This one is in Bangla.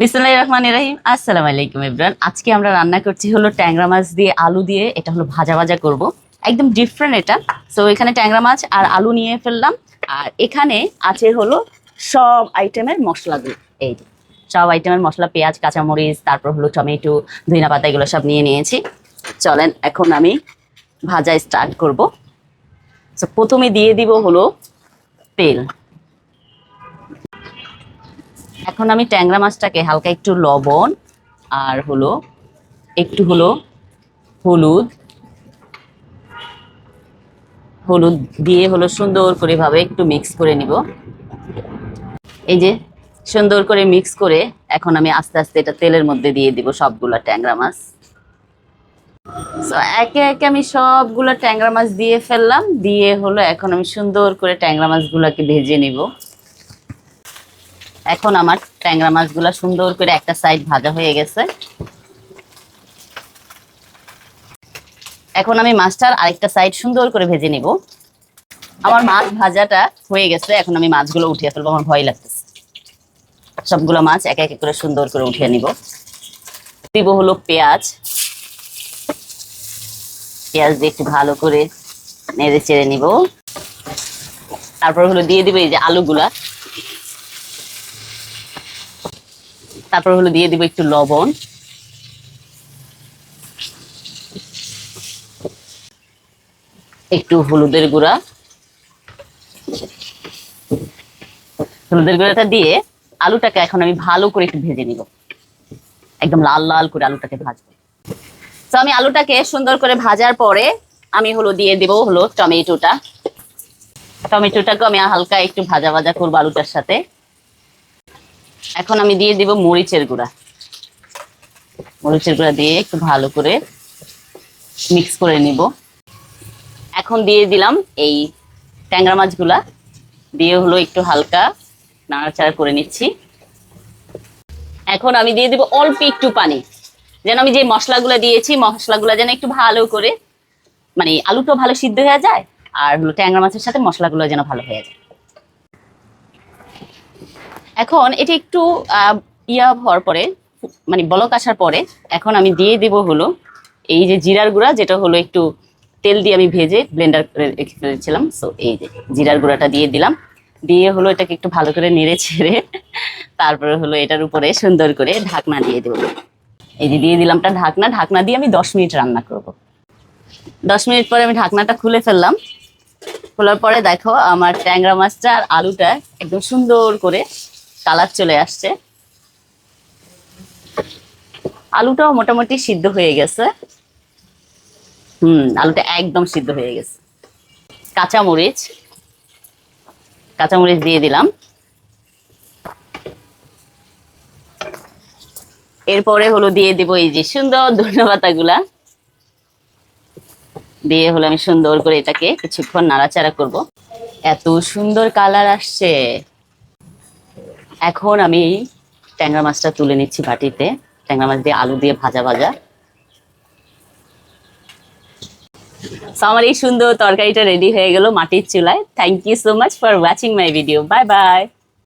বিসমুল্লাহ রহমান রাহিম। আসসালামু আলাইকুম ইব্রান আজকে আমরা রান্না করছি হলো ট্যাংরা মাছ দিয়ে আলু দিয়ে। এটা হলো ভাজা ভাজা করব। একদম ডিফারেন্ট এটা। সো এখানে ট্যাংরা মাছ আর আলু নিয়ে ফেললাম। আর এখানে আছে হলো সব আইটেমের মশলাগুলো। এই সব আইটেমের মশলা, পেঁয়াজ, কাঁচামরিচ, তারপর হলো টমেটো ধনিয়া পাতা এগুলো সব নিয়ে নিয়েছি। চলেন, এখন আমি ভাজা স্টার্ট করব। সো প্রথমে দিয়ে দিব হলো তেল। এখন আমি ট্যাংরা মাছটাকে হালকা একটু লবণ আর হলো একটু হলো হলুদ হলুদ দিয়ে হলো সুন্দর করে ভাবে একটু মিক্স করে নিব। এই যে সুন্দর করে মিক্স করে এখন আমি আস্তে আস্তে এটা তেলের মধ্যে দিয়ে দিব সবগুলা ট্যাংরা মাছ। একে একে আমি সবগুলো ট্যাংরা মাছ দিয়ে ফেললাম, দিয়ে হলো এখন আমি সুন্দর করে ট্যাংরা মাছগুলোকে ভেজে নিব। এখন আমার ট্যাংরা মাছগুলো সুন্দর করে একটা সাইড ভাজা হয়ে গেছে। এখন আমি মাছটার আরেকটা সাইড সুন্দর করে ভেজে নিব। আমার মাছ ভাজাটা হয়ে গেছে, এখন আমি মাছগুলো উঠিয়ে ফেলব, আমার ভয় লাগতেছে। সবগুলো মাছ একে একে করে সুন্দর করে উঠিয়ে নিব। দিব হলো পেঁয়াজ। পেঁয়াজ দিয়ে একটু ভালো করে নেড়ে চেড়ে নিব। তারপর হলো দিয়ে দিব এই যে আলুগুলা। তারপর হলো দিয়ে দিব একটু লবণ। একটু হলুদের গুঁড়া। হলুদের গুঁড়াটা দিয়ে আলুটাকে এখন আমি ভালো করে একটু ভেজে নিব। একদম লাল লাল করে আলুটাকে ভাজবো। তো আমি আলুটাকে সুন্দর করে ভাজার পরে আমি হলো দিয়ে দেব হলো টমেটোটা। টমেটোটাকে আমি হালকা একটু ভাজা ভাজা করব আলুটার সাথে। এখন আমি দিয়ে দিব মরিচের গুঁড়া। মরিচের গুঁড়া দিয়ে একটু ভালো করে মিক্স করে নিব। এখন দিয়ে দিলাম এই ট্যাংরা মাছগুলা। দিয়ে হলো একটু হালকা নাড়াচাড়া করে নিচ্ছি। এখন আমি দিয়ে দিব অল্প একটু পানি। যেন আমি যে মশলাগুলো দিয়েছি, মশলাগুলো যেন একটু ভালো করে মানে আলুটাও ভালো সিদ্ধ হয়ে যায়, আর হলো ট্যাংরা মাছের সাথে মশলাগুলো যেন ভালো হয়ে যায়। এখন এটি একটু ইয়া হওয়ার পরে মানে বলক আসার পরে, এখন আমি দিয়ে দেব হলো এই যে জিরার গুঁড়া, যেটা হলো একটু তেল দিয়ে আমি ভেজে ব্লেন্ডার করে রেখে ফেলেছিলাম। সো এই যে জিরার গুঁড়াটা দিয়ে দিলাম। দিয়ে হলো এটাকে একটু ভালো করে নেড়ে ছেড়ে তারপরে হলো এটার উপরে সুন্দর করে ঢাকনা দিয়ে দেবো। এই যে দিয়ে দিলামটা ঢাকনা ঢাকনা দিয়ে আমি দশ মিনিট রান্না করব। দশ মিনিট পরে আমি ঢাকনাটা খুলে ফেললাম। খোলার পরে দেখো আমার ট্যাংরা মাছটা আর আলুটা একদম সুন্দর করে কালার চলে আসছে। আলুটাও মোটামুটি সিদ্ধ হয়ে গেছে। হুম, আলুটা একদম সিদ্ধ হয়ে গেছে। কাঁচামরিচ কাঁচামরিচ দিয়ে দিলাম। এরপরে হলো দিয়ে দেবো এই যে সুন্দর ধন্যবাদগুলা দিয়ে হলো আমি সুন্দর করে এটাকে কিছুক্ষণ নাড়াচাড়া করব। এত সুন্দর কালার আসছে। এখন আমি ট্যাংরা মাছটা তুলে নিচ্ছি বাটিতে। ট্যাংরা মাছ দিয়ে আলু দিয়ে ভাজা ভাজা। সো আমার এই সুন্দর তরকারিটা রেডি হয়ে গেল মাটির চুলায়। Thank you so much for watching my video bye bye